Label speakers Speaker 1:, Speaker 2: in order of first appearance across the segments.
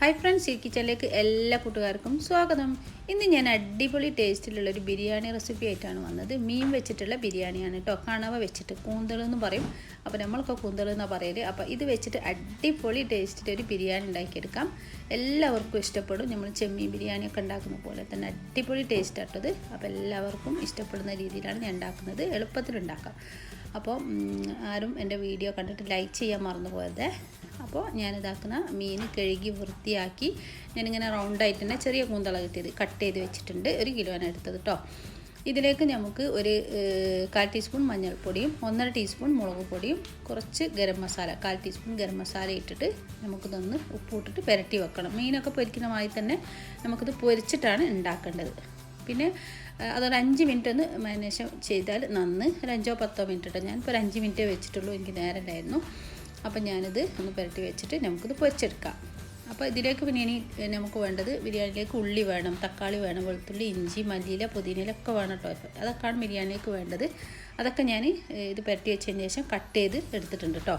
Speaker 1: Hi friends ഈ കിച്ചണിലേക്ക് എല്ലാ കൂട്ടുകാർക്കും സ്വാഗതം. ഇന്ന് ഞാൻ അടിപൊളി ടേസ്റ്റിലുള്ള ഒരു ബിരിയാണി റെസിപ്പി ആയിട്ടാണ് വന്നത്. മീൻ വെച്ചിട്ടുള്ള ബിരിയാണിയാണ് കേട്ടോ. കണവ വെച്ചിട്ട് കൂന്തൽ എന്ന് പറയും. അപ്പോൾ നമ്മൾക്ക് കൂന്തൽ എന്നാണ് പറയൽ. അപ്പോൾ ഇത് വെച്ചിട്ട് അടിപൊളി ടേസ്റ്റിൽ ഒരു ബിരിയാണി ഉണ്ടാക്കിയെടുക്കാം. എല്ലാവർക്കും ഇഷ്ടപ്പെടും. നമ്മൾ ചെമ്മീൻ ബിരിയാണിയൊക്കെ ഉണ്ടാക്കുന്ന പോലെ തന്നെ അടിപൊളി ടേസ്റ്റ് ആട്ടത് അപ്പോൾ എല്ലാവർക്കും ഇഷ്ടപ്പെടുന്ന രീതിയിലാണ് ഞാൻ ഉണ്ടാക്കുന്നത്. എളുപ്പത്തിൽ ഉണ്ടാക്കാം അപ്പോൾ ആരും എന്റെ വീഡിയോ കണ്ടിട്ട് ലൈക്ക് ചെയ്യാൻ മറന്നു പോയത് അപ്പോൾ ഞാനിതാക്കുന്ന മീൻ കഴുകി വൃത്തിയാക്കി ഞാനിങ്ങനെ റൗണ്ടായിട്ട് തന്നെ ചെറിയ കൂന്തള കിട്ടിയത് കട്ട് ചെയ്ത് വെച്ചിട്ടുണ്ട്. ഒരു കിലോയാണ് എടുത്തത് കേട്ടോ. ഇതിലേക്ക് നമുക്ക് ഒരു കാൽ ടീസ്പൂൺ മഞ്ഞൾപ്പൊടിയും ഒന്നര ടീസ്പൂൺ മുളക് പൊടിയും കുറച്ച് ഗരം മസാല കാൽ ടീസ്പൂൺ ഗരം മസാല ഇട്ടിട്ട് നമുക്കിതൊന്ന് ഉപ്പ് ഇട്ടിട്ട് പുരട്ടി വെക്കണം. മീനൊക്കെ പൊരിക്കുന്ന മാതിരി തന്നെ നമുക്കിത് പൊരിച്ചിട്ടാണ് ഉണ്ടാക്കേണ്ടത്. പിന്നെ അതൊരു അഞ്ച് മിനിറ്റ് ഒന്ന് മാരിനേഷൻ ചെയ്താൽ നന്ന്. ഒരു അഞ്ചോ പത്തോ മിനിറ്റ് ഇട്ടോ ഞാനിപ്പോൾ ഒരു അഞ്ച് മിനിറ്റേ വെച്ചിട്ടുള്ളൂ. എനിക്ക് നേരം ഉണ്ടായിരുന്നു അപ്പം ഞാനിത് ഒന്ന് പുരട്ടി വെച്ചിട്ട് നമുക്കിത് പൊരിച്ചെടുക്കാം. അപ്പോൾ ഇതിലേക്ക് പിന്നെ ഇനി നമുക്ക് വേണ്ടത് ബിരിയാണിയിലേക്ക് ഉള്ളി വേണം തക്കാളി വേണം വെളുത്തുള്ളി ഇഞ്ചി മല്ലിയില പുതിനയിലൊക്കെ വേണം കേട്ടോ. അതൊക്കെയാണ് ബിരിയാണിയിലേക്ക് വേണ്ടത്. അതൊക്കെ ഞാൻ ഇത് പുരട്ടി വെച്ചതിന് ശേഷം കട്ട് ചെയ്ത് എടുത്തിട്ടുണ്ട് കേട്ടോ.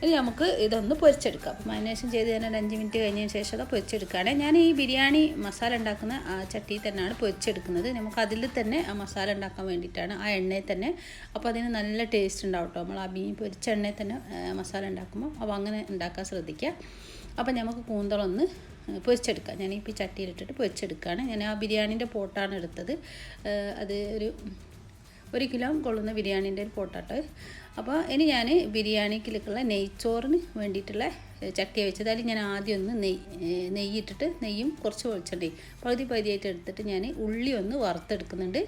Speaker 1: ഇനി നമുക്ക് ഇതൊന്ന് പൊരിച്ചെടുക്കാം. അപ്പോൾ മാരിനേഷൻ ചെയ്ത് തന്നെ ഒരു അഞ്ച് മിനിറ്റ് കഴിഞ്ഞതിന് ശേഷം അത് പൊരിച്ചെടുക്കുകയാണ് ഞാൻ ഈ ബിരിയാണി മസാല ഉണ്ടാക്കുന്ന ആ ചട്ടിയിൽ തന്നെയാണ് പൊരിച്ചെടുക്കുന്നത്. നമുക്ക് അതിൽ തന്നെ ആ മസാല ഉണ്ടാക്കാൻ വേണ്ടിയിട്ടാണ് ആ എണ്ണയിൽ തന്നെ. അപ്പോൾ അതിന് നല്ല ടേസ്റ്റ് ഉണ്ടാവും കേട്ടോ നമ്മൾ ആ മീൻ പൊരിച്ച എണ്ണയിൽ തന്നെ മസാല ഉണ്ടാക്കുമ്പോൾ അപ്പോൾ അങ്ങനെ ഉണ്ടാക്കാൻ ശ്രദ്ധിക്കുക അപ്പോൾ നമുക്ക് കൂന്തളൊന്ന് പൊരിച്ചെടുക്കാം. ഞാനിപ്പോൾ ഈ ചട്ടിയിലിട്ടിട്ട് പൊരിച്ചെടുക്കുകയാണ് ഞാൻ ആ ബിരിയാണീന്റെ പോട്ടാണ് എടുത്തത്. അത് ഒരു ഒരു കിലോ കൊള്ളുന്ന ബിരിയാണീന്റെ ഒരു പോട്ടാട്ട്. അപ്പോൾ ഇനി ഞാൻ ബിരിയാണിക്കുള്ള നെയ്ച്ചോറിന് വേണ്ടിയിട്ടുള്ള ചട്ടി വെച്ചത്. അതിൽ ഞാൻ ആദ്യം ഒന്ന് നെയ്യ് നെയ്യിട്ടിട്ട് നെയ്യും കുറച്ച് വെളിച്ചെണ്ണയും പകുതി പകുതിയായിട്ട് എടുത്തിട്ട് ഞാൻ ഉള്ളി ഒന്ന് വറുത്തെടുക്കുന്നുണ്ട്.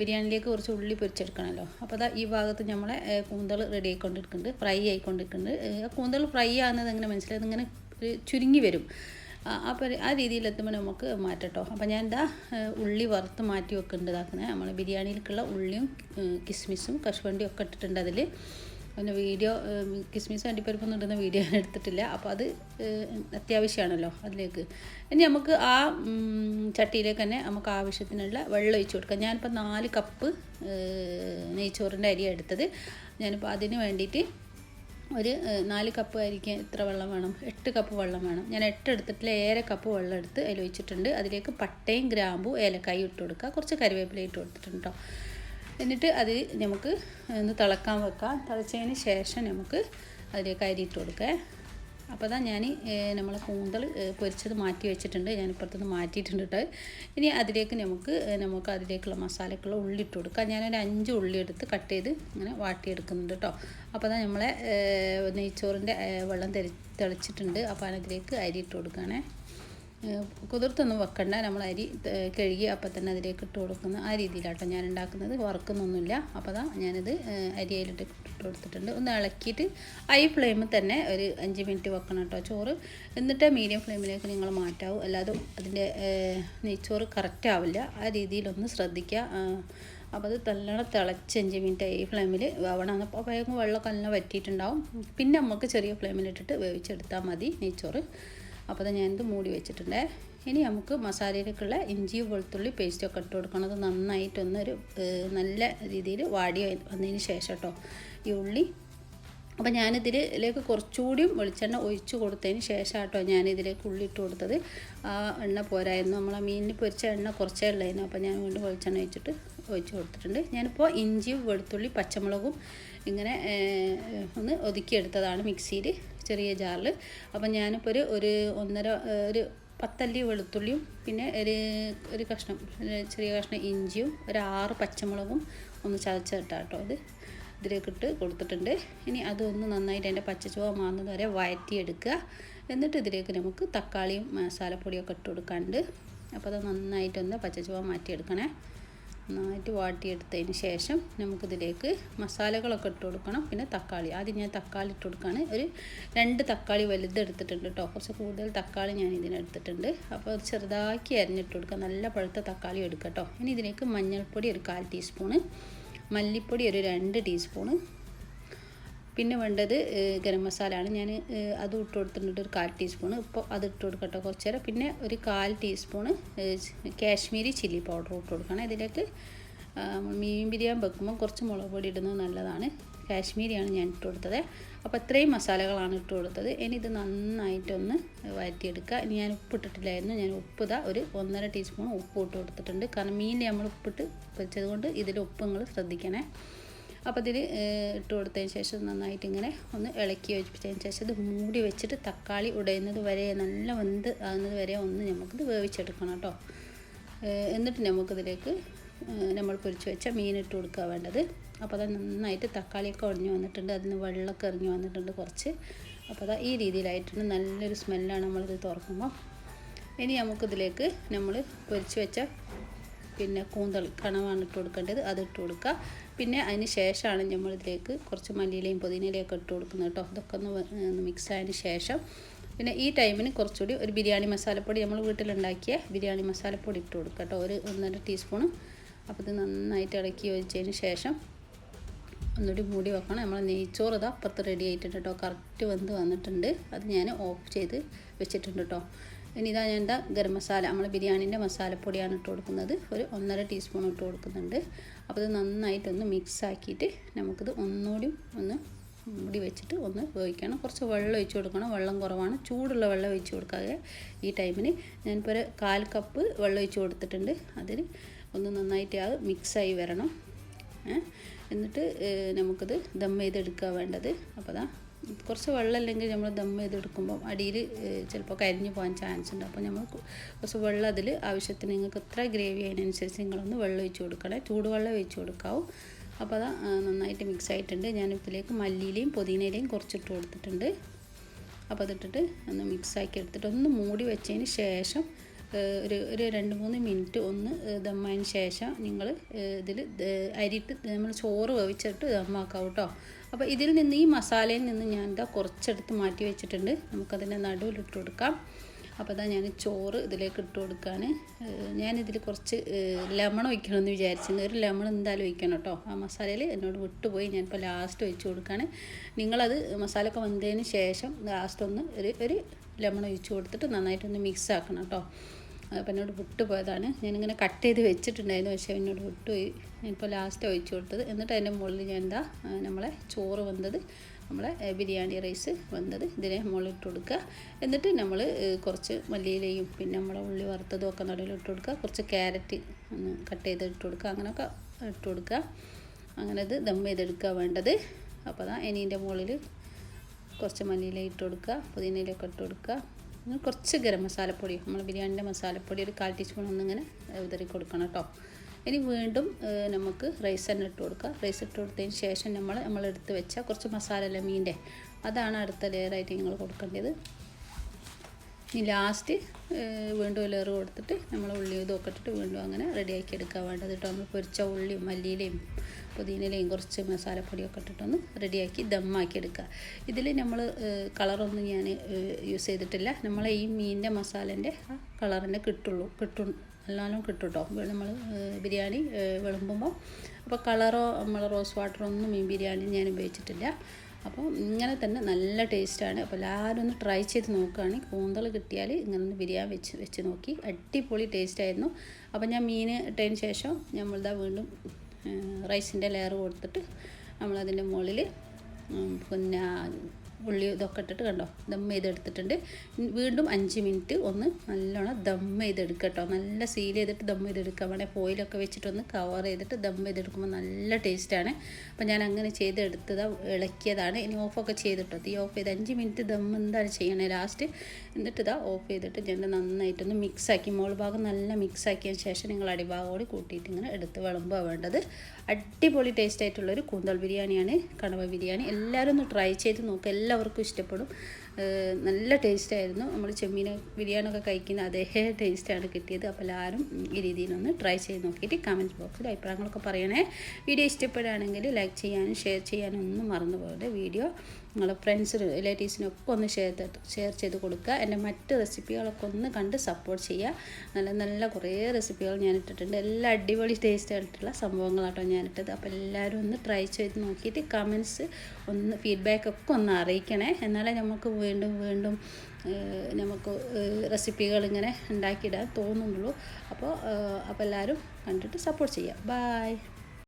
Speaker 1: ബിരിയാണിയിലേക്ക് കുറച്ച് ഉള്ളി പൊരിച്ചെടുക്കണമല്ലോ അപ്പോൾ അതാ ഈ ഭാഗത്ത് നമ്മളെ കൂന്തൾ റെഡി ആയിക്കൊണ്ടിരിക്കുന്നുണ്ട് ഫ്രൈ ആയിക്കൊണ്ടിരിക്കുന്നുണ്ട്. കൂന്തൾ ഫ്രൈ ആകുന്നത് എങ്ങനെ മനസ്സിലായത് ഇങ്ങനെ ചുരുങ്ങി വരും. അപ്പോൾ ആ രീതിയിലെത്തുമ്പോൾ നമുക്ക് മാറ്റട്ടോ. അപ്പോൾ ഞാൻ എന്താ ഉള്ളി വറുത്ത് മാറ്റി വെക്കേണ്ടതാക്കുന്നത് നമ്മൾ ബിരിയാണിയിലേക്കുള്ള ഉള്ളിയും കിസ്മിസും കശുവണ്ടിയും ഒക്കെ ഇട്ടിട്ടുണ്ട് അതിൽ പിന്നെ വീഡിയോ കിസ്മിസ് അണ്ടിപ്പരിപ്പൊന്നും ഇടുന്ന വീഡിയോ ഞാൻ എടുത്തിട്ടില്ല. അപ്പോൾ അത് അത്യാവശ്യമാണല്ലോ അതിലേക്ക്. ഇനി നമുക്ക് ആ ചട്ടിയിലേക്ക് തന്നെ നമുക്ക് ആവശ്യത്തിനുള്ള വെള്ളം ഒഴിച്ചു കൊടുക്കാം. ഞാനിപ്പോൾ നാല് കപ്പ് നെയ്ച്ചോറിന്റെ അരിയാണ് എടുത്തത്. ഞാനിപ്പോൾ അതിന് വേണ്ടിയിട്ട് ഒരു നാല് കപ്പ് ആയിരിക്കും എത്ര വെള്ളം വേണം. എട്ട് കപ്പ് വെള്ളം വേണം. ഞാൻ എട്ട് എടുത്തിട്ടില്ല ഏറെ കപ്പ് വെള്ളം എടുത്ത് അതിൽ ഒഴിച്ചിട്ടുണ്ട്. അതിലേക്ക് പട്ടയും ഗ്രാമ്പും ഏലക്കായും ഇട്ട് കൊടുക്കുക. കുറച്ച് കറിവേപ്പില ഇട്ട് കൊടുത്തിട്ടുണ്ട് കേട്ടോ എന്നിട്ട് അത് നമുക്ക് ഒന്ന് തിളക്കാൻ വെക്കാം. തിളച്ചതിന് ശേഷം നമുക്ക് അതിലേക്ക് അരി ഇട്ട് കൊടുക്കുക. അപ്പോൾ അതാ ഞാൻ നമ്മളെ കൂന്തൽ പൊരിച്ചത് മാറ്റി വെച്ചിട്ടുണ്ട്. ഞാൻ ഇപ്പുറത്തുനിന്ന് മാറ്റിയിട്ടുണ്ട് കേട്ടോ. ഇനി അതിലേക്ക് നമുക്ക് നമുക്ക് അതിലേക്കുള്ള മസാലക്കുള്ള ഉള്ളി ഇട്ട് കൊടുക്കാം. ഞാനൊരു അഞ്ച് ഉള്ളി എടുത്ത് കട്ട് ചെയ്ത് ഇങ്ങനെ വാട്ടിയെടുക്കുന്നുണ്ട് കേട്ടോ. അപ്പോൾ അതാ നമ്മളെ നെയ്ച്ചോറിന്റെ വെള്ളം തെളി തെളിച്ചിട്ടുണ്ട്. അപ്പോൾ അതിലേക്ക് അരി ഇട്ട് കൊടുക്കുകയാണേ കുതിർത്തൊന്നും വെക്കണ്ട. നമ്മൾ അരി കഴുകി അപ്പം തന്നെ അതിലേക്ക് ഇട്ട് കൊടുക്കുന്ന ആ രീതിയിലാട്ടോ ഞാൻ ഉണ്ടാക്കുന്നത്. വറുക്കുന്നൊന്നുമില്ല. അപ്പോൾ അതാ ഞാനിത് അരി അതിലിട്ട് ഇട്ട് കൊടുത്തിട്ടുണ്ട്. ഒന്ന് ഇളക്കിയിട്ട് ഹൈ ഫ്ലെയിമിൽ തന്നെ ഒരു അഞ്ച് മിനിറ്റ് വെക്കണം കേട്ടോ ചോറ്. എന്നിട്ട് മീഡിയം ഫ്ലെയിമിലേക്ക് നിങ്ങൾ മാറ്റാവും. അല്ലാതെ അതിന്റെ നെയ്ച്ചോറ് കറക്റ്റ് ആവില്ല. ആ രീതിയിലൊന്ന് ശ്രദ്ധിക്കുക. അപ്പോൾ അത് നല്ലോണം തിളച്ച് അഞ്ച് മിനിറ്റ് ഈ ഫ്ലെയിമിൽ വേവണം അപ്പോൾ വേഗം വെള്ളമൊക്കെ നല്ല വറ്റിയിട്ടുണ്ടാവും. പിന്നെ നമുക്ക് ചെറിയ ഫ്ലെയിമിലിട്ടിട്ട് വേവിച്ചെടുത്താൽ മതി നെയ്ച്ചോറ്. അപ്പോൾ അത് ഞാനിത് മൂടി വെച്ചിട്ടുണ്ട്. ഇനി നമുക്ക് മസാലയിലേക്കുള്ള ഇഞ്ചി വെളുത്തുള്ളി പേസ്റ്റ് ഒക്കെ ഇട്ട് കൊടുക്കണം. അത് നന്നായിട്ടൊന്നൊരു നല്ല രീതിയിൽ വാടി വന്നതിന് ശേഷം കേട്ടോ ഈ ഉള്ളി. അപ്പോൾ ഞാനിതിലേക്ക് കുറച്ചുകൂടി വെളിച്ചെണ്ണ ഒഴിച്ച് കൊടുത്തതിന് ശേഷം കേട്ടോ ഞാനിതിലേക്ക് ഉള്ളി ഇട്ട് കൊടുത്തത്. ആ എണ്ണ പോരായിരുന്നു. നമ്മൾ ആ മീനിന് പൊരിച്ച എണ്ണ കുറച്ചേ ഉള്ളായിരുന്നു. അപ്പോൾ ഞാൻ വീണ്ടും വെളിച്ചെണ്ണ ഒഴിച്ചിട്ട് ഒഴിച്ച് കൊടുത്തിട്ടുണ്ട്. ഞാനിപ്പോൾ ഇഞ്ചിയും വെളുത്തുള്ളി പച്ചമുളകും ഇങ്ങനെ ഒന്ന് ഒതുക്കിയെടുത്തതാണ് മിക്സിയിൽ ചെറിയ ജാറിൽ. അപ്പം ഞാനിപ്പോൾ ഒരു ഒരു ഒന്നര ഒരു പത്തല്ലി വെളുത്തുള്ളിയും പിന്നെ ഒരു ഒരു കഷ്ണം ചെറിയ കഷ്ണം ഇഞ്ചിയും ഒരു ആറ് പച്ചമുളകും ഒന്ന് ചതച്ചിട്ടാണ് കേട്ടോ അത് ഇതിലേക്കിട്ട് കൊടുത്തിട്ടുണ്ട്. ഇനി അതൊന്ന് നന്നായിട്ട് അതിന്റെ പച്ചച്ചുവ മാറുന്നത് വരെ വഴറ്റിയെടുക്കുക. എന്നിട്ട് ഇതിലേക്ക് നമുക്ക് തക്കാളിയും മസാലപ്പൊടിയൊക്കെ ഇട്ട് കൊടുക്കാണ്ട് അപ്പോൾ അത് നന്നായിട്ടൊന്ന് പച്ചച്ചുവ മാറ്റിയെടുക്കണേ. നന്നായിട്ട് വാട്ടിയെടുത്തതിന് ശേഷം നമുക്കിതിലേക്ക് മസാലകളൊക്കെ ഇട്ട് കൊടുക്കണം. പിന്നെ തക്കാളി. ആദ്യം ഞാൻ തക്കാളി ഇട്ട് കൊടുക്കുകയാണ് ഒരു രണ്ട് തക്കാളി വലുതെടുത്തിട്ടുണ്ട് കേട്ടോ. കുറച്ച് കൂടുതൽ തക്കാളി ഞാൻ ഇതിനെടുത്തിട്ടുണ്ട്. അപ്പോൾ ചെറുതാക്കി അരിഞ്ഞിട്ട് കൊടുക്കുക. നല്ല പഴുത്ത തക്കാളി എടുക്കുക കേട്ടോ. ഇനി ഇതിലേക്ക് മഞ്ഞൾപ്പൊടി ഒരു കാൽ ടീസ്പൂണ്. മല്ലിപ്പൊടി ഒരു രണ്ട് ടീസ്പൂണ്. പിന്നെ വേണ്ടത് ഗരം ആണ് ഞാൻ അത് ഇട്ട് കൊടുത്തിട്ടുണ്ട് ഒരു കാൽ ടീസ്പൂൺ ഇപ്പോൾ അത് ഇട്ട് കൊടുക്കട്ടെ കുറച്ച് നേരം പിന്നെ ഒരു കാൽ ടീസ്പൂൺ കാശ്മീരി ചില്ലി പൗഡർ ഇട്ട് കൊടുക്കണം. ഇതിലേക്ക് മീൻ ബിരിയാണി വെക്കുമ്പോൾ കുറച്ച് മുളക് പൊടി ഇടുന്നത് നല്ലതാണ്. കാശ്മീരിയാണ് ഞാൻ ഇട്ട് കൊടുത്തത്. അപ്പോൾ ഇത്രയും മസാലകളാണ് ഇട്ട് കൊടുത്തത്. ഇനി ഇത് നന്നായിട്ടൊന്ന് വഴറ്റിയെടുക്കുക. ഇനി ഞാൻ ഉപ്പ് ഇട്ടിട്ടില്ലായിരുന്നു. ഞാൻ ഉപ്പ് ഇതാ ഒരു ഒന്നര ടീസ്പൂൺ ഉപ്പ് ഇട്ട് കൊടുത്തിട്ടുണ്ട്. കാരണം മീനിൽ നമ്മൾ ഉപ്പിട്ട് വെച്ചത് കൊണ്ട് ഇതിൽ ഉപ്പ് നിങ്ങൾ ശ്രദ്ധിക്കണേ. അപ്പോൾ ഇതിൽ ഇട്ട് കൊടുത്തതിന് ശേഷം നന്നായിട്ട് ഇങ്ങനെ ഒന്ന് ഇളക്കി യോജിപ്പിച്ചതിന് ശേഷം ഇത് മൂടി വെച്ചിട്ട് തക്കാളി ഉടയുന്നത് വരെ നല്ല വെന്ത് ആകുന്നത് വരെ ഒന്ന് നമുക്കിത് വേവിച്ചെടുക്കണം കേട്ടോ. എന്നിട്ട് നമുക്കിതിലേക്ക് നമ്മൾ പൊരിച്ച് വെച്ച മീൻ ഇട്ട് കൊടുക്കുക വേണ്ടത്. അപ്പോൾ അത് നന്നായിട്ട് തക്കാളിയൊക്കെ ഉടഞ്ഞു വന്നിട്ടുണ്ട് അതിന് വെള്ളമൊക്കെ എറിഞ്ഞു വന്നിട്ടുണ്ട് കുറച്ച്. അപ്പോൾ അതാ ഈ രീതിയിലായിട്ടുണ്ട് നല്ലൊരു സ്മെല്ലാണ് നമ്മളിത് തുറക്കുമ്പോൾ ഇനി നമുക്കിതിലേക്ക് നമ്മൾ പൊരിച്ച് വെച്ച പിന്നെ കൂന്തൽ കണവാണ് ഇട്ട് കൊടുക്കേണ്ടത് അത് ഇട്ട് കൊടുക്കുക പിന്നെ അതിന് ശേഷമാണ് നമ്മളിതിലേക്ക് കുറച്ച് മല്ലിയിലയും പുതിനയിലയും ഒക്കെ ഇട്ട് കൊടുക്കുന്നത് കേട്ടോ. അതൊക്കെ ഒന്ന് മിക്സ് ആയതിന് ശേഷം. പിന്നെ ഈ ടൈമിന് കുറച്ചുകൂടി ഒരു ബിരിയാണി മസാലപ്പൊടി നമ്മൾ വീട്ടിലുണ്ടാക്കിയ ബിരിയാണി മസാലപ്പൊടി ഇട്ട് കൊടുക്കുക കേട്ടോ. ഒരു ഒന്നര ടീസ്പൂണ് അപ്പോൾ ഇത് നന്നായിട്ട് ഇളക്കി ഒഴിച്ചതിന് ശേഷം ഒന്നുകൂടി മൂടി വെക്കണം. നമ്മൾ നെയ്ച്ചോറ് ഇതാ അപ്പുറത്ത് റെഡി ആയിട്ടുണ്ട് കേട്ടോ. കറക്റ്റ് വെന്ത് വന്നിട്ടുണ്ട്. അത് ഞാൻ ഓഫ് ചെയ്ത് വെച്ചിട്ടുണ്ട് കേട്ടോ. ഇനി ഇതാ ഞാൻ എന്താ ഗരം മസാല നമ്മൾ ബിരിയാണീന്റെ മസാലപ്പൊടിയാണ് ഇട്ട് കൊടുക്കുന്നത്. ഒരു ഒന്നര ടീസ്പൂൺ ഇട്ട് കൊടുക്കുന്നുണ്ട്. അപ്പോൾ ഇത് നന്നായിട്ടൊന്ന് മിക്സ് ആക്കിയിട്ട് നമുക്കിത് ഒന്നുകൂടി ഒന്ന് മുടി വെച്ചിട്ട് ഒന്ന് വേവിക്കണം. കുറച്ച് വെള്ളം ഒഴിച്ച് കൊടുക്കണം. വെള്ളം കുറവാണ്. ചൂടുള്ള വെള്ളം ഒഴിച്ച് കൊടുക്കാതെ ഈ ടൈമിന് ഞാനിപ്പോൾ ഒരു കാൽ കപ്പ് വെള്ളം ഒഴിച്ച് കൊടുത്തിട്ടുണ്ട്. അതിന് ഒന്ന് നന്നായിട്ട് അത് മിക്സായി വരണം. എന്നിട്ട് നമുക്കത് ദം ചെയ്തെടുക്കുക വേണ്ടത്. അപ്പോൾ അതാ കുറച്ച് വെള്ളം അല്ലെങ്കിൽ നമ്മൾ ദം ചെയ്തെടുക്കുമ്പോൾ അടിയിൽ ചിലപ്പോൾ കരിഞ്ഞു പോകാൻ ചാൻസ് ഉണ്ട്. അപ്പോൾ നമ്മൾ കുറച്ച് വെള്ളം അതിൽ ആവശ്യത്തിന് നിങ്ങൾക്ക് എത്ര ഗ്രേവി അതിനനുസരിച്ച് നിങ്ങളൊന്ന് വെള്ളം ഒഴിച്ച് കൊടുക്കണേ. ചൂടുവെള്ളം ഒഴിച്ച് കൊടുക്കാവും. അപ്പോൾ അത് നന്നായിട്ട് മിക്സ് ആയിട്ടുണ്ട്. ഞാൻ മല്ലിയിലയും പുതിനയിലയും കുറച്ചിട്ട് കൊടുത്തിട്ടുണ്ട്. അപ്പോൾ അതിട്ടിട്ട് ഒന്ന് മിക്സ് ആക്കി എടുത്തിട്ട് ഒന്ന് മൂടി വെച്ചതിന് ശേഷം ഒരു ഒരു രണ്ട് മൂന്ന് മിനിറ്റ് ഒന്ന് ദമ്മതിന് ശേഷം നിങ്ങൾ ഇതിൽ അരിയിട്ട് നമ്മൾ ചോറ് വേവിച്ചിട്ട് ദമ്മാക്കാം കേട്ടോ അപ്പോൾ ഇതിൽ നിന്ന് ഈ മസാലയിൽ നിന്ന് ഞാൻ ഇതാ കുറച്ചെടുത്ത് മാറ്റി വെച്ചിട്ടുണ്ട്. നമുക്കതിന്റെ നടുവിലിട്ട് കൊടുക്കാം. അപ്പോൾ അതാ ഞാൻ ചോറ് ഇതിലേക്ക് ഇട്ട് കൊടുക്കാൻ ഞാനിതിൽ കുറച്ച് ലെമൺ ഒഴിക്കണമെന്ന് വിചാരിച്ചിരുന്നു. ഒരു ലെമൺ എന്തായാലും ഒഴിക്കണം കേട്ടോ. ആ മസാലയിൽ എന്നോട് വിട്ടുപോയി. ഞാനിപ്പോൾ ലാസ്റ്റ് ഒഴിച്ച് കൊടുക്കുകയാണ് നിങ്ങളത് മസാല ഒക്കെ വന്നതിന് ശേഷം ലാസ്റ്റ് ഒന്ന് ഒരു ഒരു ലെമൺ ഒഴിച്ച് കൊടുത്തിട്ട് നന്നായിട്ടൊന്ന് മിക്സ് ആക്കണം കേട്ടോ. അപ്പം എന്നോട് വിട്ടുപോയതാണ് ഞാനിങ്ങനെ കട്ട് ചെയ്ത് വെച്ചിട്ടുണ്ടായിരുന്നു. പക്ഷേ എന്നോട് വിട്ടുപോയി ഞാനിപ്പോൾ ലാസ്റ്റ് ഒഴിച്ച് കൊടുത്തത്. എന്നിട്ട് അതിന്റെ മുകളിൽ ഞാൻ എന്താ നമ്മളെ ചോറ് വന്നത് നമ്മളെ ബിരിയാണി റൈസ് വന്നത് ഇതിനെ മുകളിലിട്ട് കൊടുക്കുക. എന്നിട്ട് നമ്മൾ കുറച്ച് മല്ലിയിലയും പിന്നെ നമ്മളെ ഉള്ളി വറുത്തതും ഒക്കെ നടുവിലിട്ട് കൊടുക്കുക. കുറച്ച് ക്യാരറ്റ് ഒന്ന് കട്ട് ചെയ്ത് ഇട്ട് കൊടുക്കുക. അങ്ങനെയൊക്കെ ഇട്ട് കൊടുക്കുക. അങ്ങനെ ഇത് ദം ചെയ്തെടുക്കുക വേണ്ടത്. അപ്പോൾ അതാ ഇനീന്റെ മുകളിൽ കുറച്ച് മല്ലിയില ഇട്ട് കൊടുക്കുക. പുതിനയിലൊക്കെ ഇട്ട് കൊടുക്കുക. കുറച്ച് ഗരം മസാലപ്പൊടി നമ്മൾ ബിരിയാണിന്റെ മസാലപ്പൊടി ഒരു കാൽ ടീസ്പൂൺ ഒന്നിങ്ങനെ ഉതറി കൊടുക്കണം കേട്ടോ ഇനി വീണ്ടും നമുക്ക് റൈസ് തന്നെ ഇട്ട് കൊടുക്കുക റൈസ് ഇട്ട് കൊടുത്തതിന് ശേഷം നമ്മൾ നമ്മൾ എടുത്ത് വെച്ച കുറച്ച് മസാല അല്ല മീന്റെ. അതാണ് അടുത്ത ലെയറായിട്ട് നിങ്ങൾ കൊടുക്കേണ്ടത്. ഇനി ലാസ്റ്റ് വീണ്ടും ലെയർ കൊടുത്തിട്ട് നമ്മൾ ഉള്ളി ഇതൊക്കെ ഇട്ടിട്ട് വീണ്ടും അങ്ങനെ റെഡിയാക്കി എടുക്കാൻ വേണ്ടത് കേട്ടോ നമ്മൾ പൊരിച്ച ഉള്ളിയും മല്ലിയിലയും പുതിനയിലയും കുറച്ച് മസാലപ്പൊടിയൊക്കെ ഇട്ടിട്ടൊന്ന് റെഡിയാക്കി ദമ്മാക്കി എടുക്കുക. ഇതിൽ നമ്മൾ കളറൊന്നും ഞാൻ യൂസ് ചെയ്തിട്ടില്ല. നമ്മളെ ഈ മീനിന്റെ മസാലേന്റെ ആ കളറിന്റെ കിട്ടുള്ളൂ. കിട്ടും. എല്ലാവരും കിട്ടും കേട്ടോ നമ്മൾ ബിരിയാണി വിളമ്പുമ്പോൾ അപ്പോൾ കളറോ നമ്മൾ റോസ് വാട്ടറോ ഒന്നും മീൻ ബിരിയാണി ഞാൻ ഉപയോഗിച്ചിട്ടില്ല. അപ്പോൾ ഇങ്ങനെ തന്നെ നല്ല ടേസ്റ്റാണ്. അപ്പോൾ എല്ലാവരും ഒന്ന് ട്രൈ ചെയ്ത് നോക്കുകയാണെങ്കിൽ കൂന്തൽ കിട്ടിയാൽ ഇങ്ങനെ ഒന്ന് ബിരിയാണി വെച്ച് വെച്ച് നോക്കി. അടിപൊളി ടേസ്റ്റായിരുന്നു അപ്പോൾ ഞാൻ മീൻ ഇട്ടതിന് ശേഷം നമ്മളിതാ വീണ്ടും റൈസിന്റെ ലെയർ കൊടുത്തിട്ട് നമ്മളതിന്റെ മുകളിൽ പിന്നെ ഉള്ളി ഇതൊക്കെ ഇട്ടിട്ട് കണ്ടോ? ദം ചെയ്തെടുത്തിട്ടുണ്ട്. വീണ്ടും അഞ്ച് മിനിറ്റ് ഒന്ന് നല്ലോണം ദം ചെയ്തെടുക്കുക കേട്ടോ നല്ല സീൽ ചെയ്തിട്ട് ദം ചെയ്തെടുക്കുക. വേണേൽ ഫോയിലൊക്കെ വെച്ചിട്ടൊന്ന് കവർ ചെയ്തിട്ട് ദം ചെയ്തെടുക്കുമ്പോൾ നല്ല ടേസ്റ്റാണ് അപ്പോൾ ഞാൻ അങ്ങനെ ചെയ്തെടുത്തത് ഇളക്കിയതാണ്. ഇനി ഓഫൊക്കെ ചെയ്തിട്ടോ? തീ ഓഫ് ചെയ്ത് അഞ്ച് മിനിറ്റ് ദം എന്താണ് ചെയ്യണേ? ലാസ്റ്റ് എന്നിട്ട് ഇതാ ഓഫ് ചെയ്തിട്ട് ഞാൻ നന്നായിട്ടൊന്ന് മിക്സാക്കി മോൾ ഭാഗം നല്ല മിക്സാക്കിയതിന് ശേഷം നിങ്ങൾ അടിഭാഗം കൂട്ടിയിട്ട് ഇങ്ങനെ എടുത്ത് വിളമ്പുക വേണ്ടത്. അടിപൊളി ടേസ്റ്റ് ആയിട്ടുള്ളൊരു കൂന്തൽ ബിരിയാണിയാണ്. കണവ ബിരിയാണി. എല്ലാവരും ഒന്ന് ട്രൈ ചെയ്ത് നോക്കുക എല്ലാവർക്കും ഇഷ്ടപ്പെടും. നല്ല ടേസ്റ്റ് ആയിരുന്നു. നമ്മൾ ചെമ്മീൻ ബിരിയാണിയൊക്കെ കഴിക്കുന്ന അതേ ടേസ്റ്റാണ് കിട്ടിയത്. അപ്പോൾ എല്ലാവരും ഈ രീതിയിലൊന്ന് ട്രൈ ചെയ്ത് നോക്കിയിട്ട് കമന്റ് ബോക്സിൽ അഭിപ്രായങ്ങളൊക്കെ പറയണേ. വീഡിയോ ഇഷ്ടപ്പെടുകയാണെങ്കിൽ ലൈക്ക് ചെയ്യാനും ഷെയർ ചെയ്യാനും ഒന്നും മറന്നു പോകരുത് വീഡിയോ നിങ്ങളെ ഫ്രണ്ട്സിനും റിലേറ്റീവ്സിനൊക്കെ ഒന്ന് ഷെയർ ഷെയർ ചെയ്ത് കൊടുക്കുക. എന്റെ മറ്റ് റെസിപ്പികളൊക്കെ ഒന്ന് കണ്ട് സപ്പോർട്ട് ചെയ്യുക. നല്ല നല്ല കുറേ റെസിപ്പികൾ ഞാൻ ഇട്ടിട്ടുണ്ട്. എല്ലാ അടിപൊളി ടേസ്റ്റ് ആയിട്ടുള്ള സംഭവങ്ങളാട്ടോ ഇട്ടത്. അപ്പോൾ എല്ലാവരും ഒന്ന് ട്രൈ ചെയ്ത് നോക്കിയിട്ട് കമൻസ് ഒന്ന് ഫീഡ്ബാക്ക് ഒക്കെ ഒന്ന് അറിയിക്കണേ. എന്നാലേ നമുക്ക് വീണ്ടും വീണ്ടും നമുക്ക് റെസിപ്പികൾ ഇങ്ങനെ ഉണ്ടാക്കിയിടാൻ തോന്നുന്നുള്ളൂ. അപ്പോൾ അപ്പോൾ എല്ലാവരും കണ്ടിട്ട് സപ്പോർട്ട് ചെയ്യുക. ബായ്